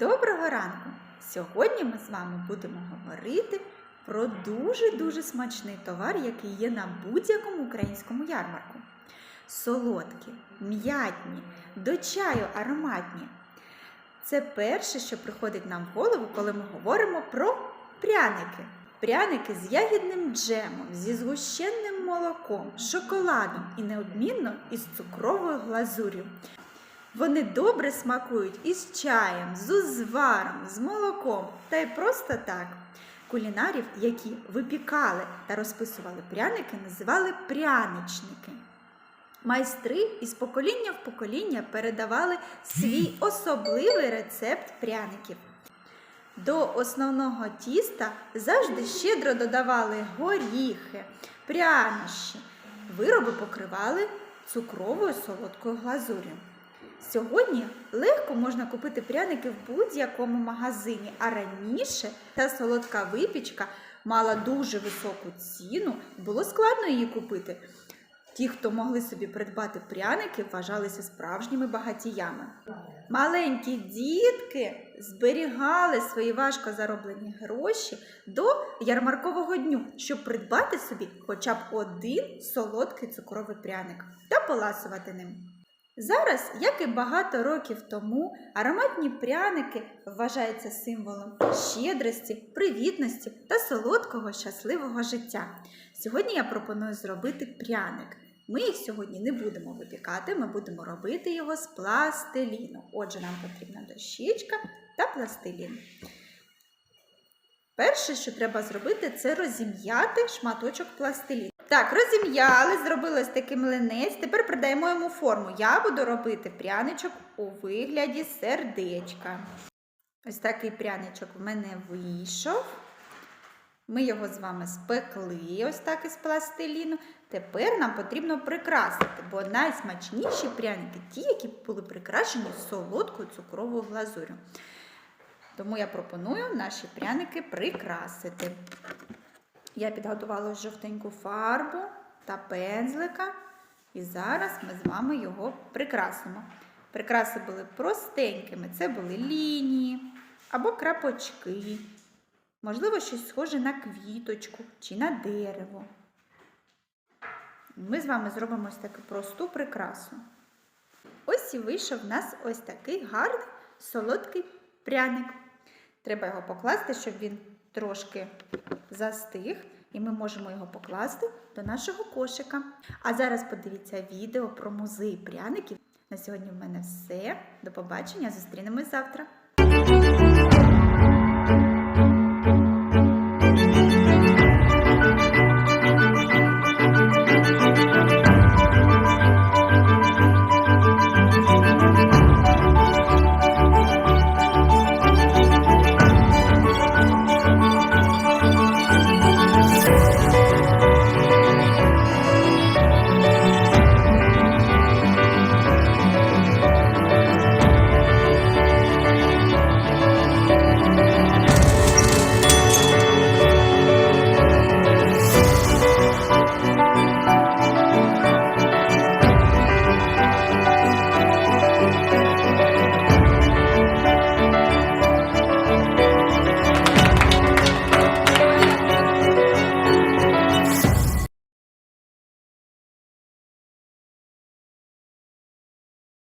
Доброго ранку! Сьогодні ми з вами будемо говорити про дуже-дуже смачний товар, який є на будь-якому українському ярмарку. Солодкі, м'ятні, до чаю ароматні. Це перше, що приходить нам в голову, коли ми говоримо про пряники. Пряники з ягідним джемом, зі згущенним молоком, шоколадом і неодмінно із цукровою глазур'ю. Вони добре смакують із чаєм, з узваром, з молоком та й просто так. Кулінарів, які випікали та розписували пряники, називали пряничники. Майстри із покоління в покоління передавали свій особливий рецепт пряників. До основного тіста завжди щедро додавали горіхи, прянощі. Вироби покривали цукровою солодкою глазур'ю. Сьогодні легко можна купити пряники в будь-якому магазині, а раніше та солодка випічка мала дуже високу ціну, було складно її купити. Ті, хто могли собі придбати пряники, вважалися справжніми багатіями. Маленькі дітки зберігали свої важко зароблені гроші до ярмаркового дню, щоб придбати собі хоча б один солодкий цукровий пряник та поласувати ним. Зараз, як і багато років тому, ароматні пряники вважаються символом щедрості, привітності та солодкого щасливого життя. Сьогодні я пропоную зробити пряник. Ми їх сьогодні не будемо випікати, ми будемо робити його з пластиліну. Отже, нам потрібна дощечка та пластилін. Перше, що треба зробити, це розім'яти шматочок пластиліну. Так, розім'яли, зробили ось такий млинець. Тепер придаємо йому форму. Я буду робити пряничок у вигляді сердечка. Ось такий пряничок в мене вийшов. Ми його з вами спекли, ось так із пластиліну. Тепер нам потрібно прикрасити, бо найсмачніші пряники ті, які були прикрашені солодкою цукровою глазурю. Тому я пропоную наші пряники прикрасити. Я підготувала жовтеньку фарбу та пензлика. І зараз ми з вами його прикрасимо. Прикраси були простенькими. Це були лінії або крапочки. Можливо, щось схоже на квіточку чи на дерево. Ми з вами зробимо ось таку просту прикрасу. Ось і вийшов в нас ось такий гарний солодкий пряник. Треба його покласти, щоб він трошки застиг, і ми можемо його покласти до нашого кошика. А зараз подивіться відео про музей пряників. На сьогодні в мене все. До побачення, зустрінемось завтра.